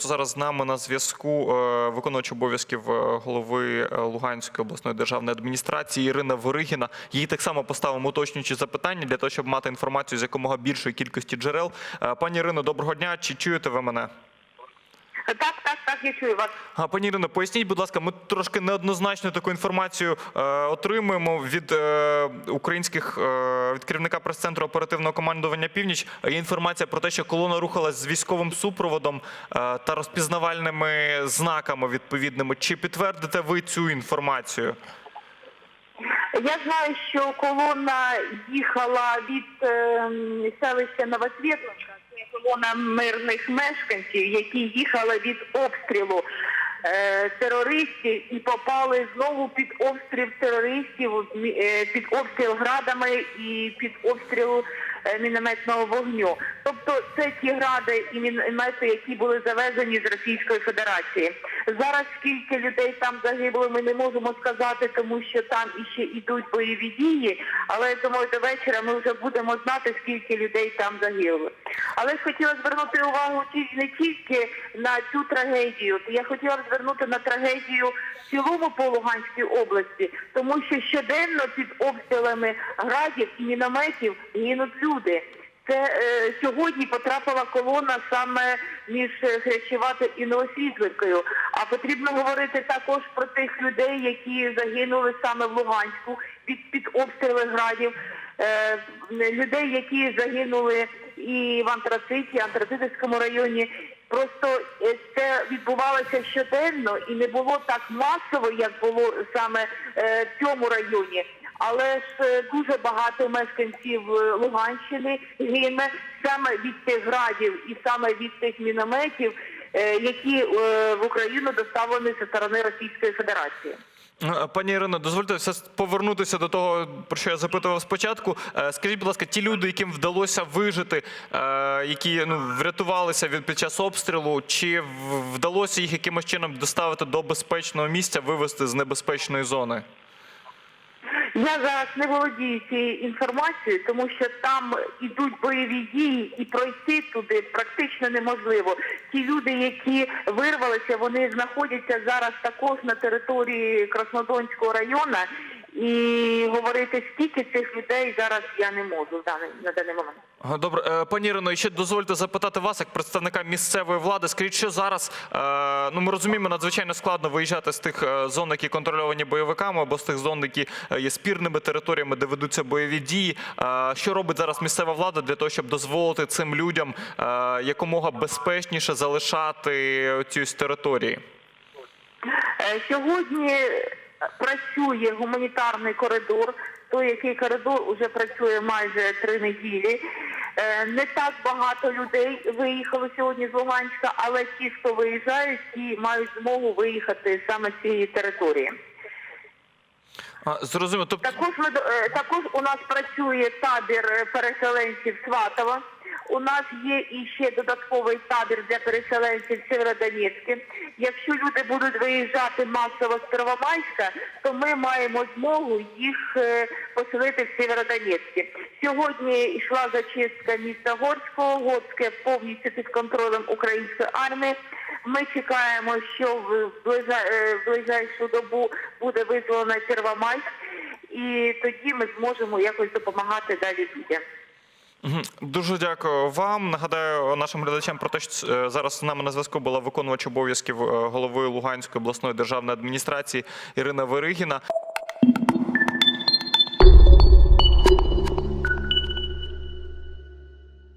просто зараз з нами на зв'язку е, виконувач обов'язків е, голови е, Луганської обласної державної адміністрації Ірина Воригіна. Її так само поставимо уточнюючі запитання для того, щоб мати інформацію з якомога більшої кількості джерел. Пані Ірино, доброго дня. Чи чуєте ви мене? Так, так, так, я чую вас. А, пані Ірино, поясніть, будь ласка, ми трошки неоднозначно таку інформацію е, отримуємо від е, українських е, від керівника прес-центру оперативного командування Північ. Є інформація про те, що колона рухалась з військовим супроводом е, та розпізнавальними знаками відповідними. Чи підтвердите ви цю інформацію? Я знаю, що колона їхала від е, селища Новосвітловка, це колона мирних мешканців, які їхали від обстрілу е, терористів і попали знову під обстріл терористів, е, під обстріл градами і під обстріл е, мінометного вогню. Тобто це ті гради і міномети, які були завезені з Російської Федерації. Зараз скільки людей там загибло, ми не можемо сказати, тому що там іще йдуть бойові дії. Але я думаю, до вечора ми вже будемо знати, скільки людей там загибло. Але ж хотіла звернути увагу не тільки на цю трагедію. Я хотіла звернути на трагедію в цілому по Луганській області, тому що щоденно під обстрілами градів і мінометів гинуть люди. Це е, сьогодні потрапила колона саме між Хрящеватою і Новосвітливкою. А потрібно говорити також про тих людей, які загинули саме в Луганську від під обстріли градів, е, людей, які загинули і в Антрациті, Антрацитівському районі. Просто е, це відбувалося щоденно і не було так масово, як було саме е, в цьому районі. Але ж е, дуже багато мешканців е, Луганщини гине саме від тих градів і саме від тих мінометів, е, які в Україну доставлені зі сторони Російської Федерації. Пані Ірино, дозвольте все повернутися до того, про що я запитував спочатку. Скажіть, будь ласка, ті люди, яким вдалося вижити, які ну врятувалися від під час обстрілу, чи вдалося їх якимось чином доставити до безпечного місця, вивезти з небезпечної зони? Я зараз не володію цією інформацією, тому що там ідуть бойові дії, і пройти туди практично неможливо. Ті люди, які вирвалися, вони знаходяться зараз також на території Краснодонського району. І говорити скільки цих людей зараз я не можу в даний- на даний момент. Добре, Е, пані Ірино, і ще дозвольте запитати вас, як представника місцевої влади. Скажіть, що зараз е, ну ми розуміємо, надзвичайно складно виїжджати з тих е, зон, які контрольовані бойовиками, або з тих зон, які є спірними територіями, де ведуться бойові дії. Що робить зараз місцева влада для того, щоб дозволити цим людям якомога безпечніше залишати ці ось території? Сьогодні працює гуманітарний коридор. Той, який коридор уже працює майже три неділі. Е, Не так багато людей виїхало сьогодні з Луганська, але ті, хто виїжджають, ті мають змогу виїхати саме з цієї території. А, Зрозуміло. Тобто, Також е, також у нас працює табір переселенців Сватова. У нас є і ще додатковий табір для переселенців Сєвєродонецьке. Якщо люди будуть виїжджати масово з Первомайська, то ми маємо змогу їх е, поселити в Сєвєродонецьке. Сьогодні йшла зачистка міста Горського. Горське повністю під контролем української армії. Ми чекаємо, що в е, ближайшу добу буде визволена Первомайськ, і тоді ми зможемо якось допомагати далі людям. Дуже дякую вам. Нагадаю нашим глядачам про те, що е, зараз з нами на зв'язку була виконувач обов'язків е, голови Луганської обласної державної адміністрації Ірина Веригіна.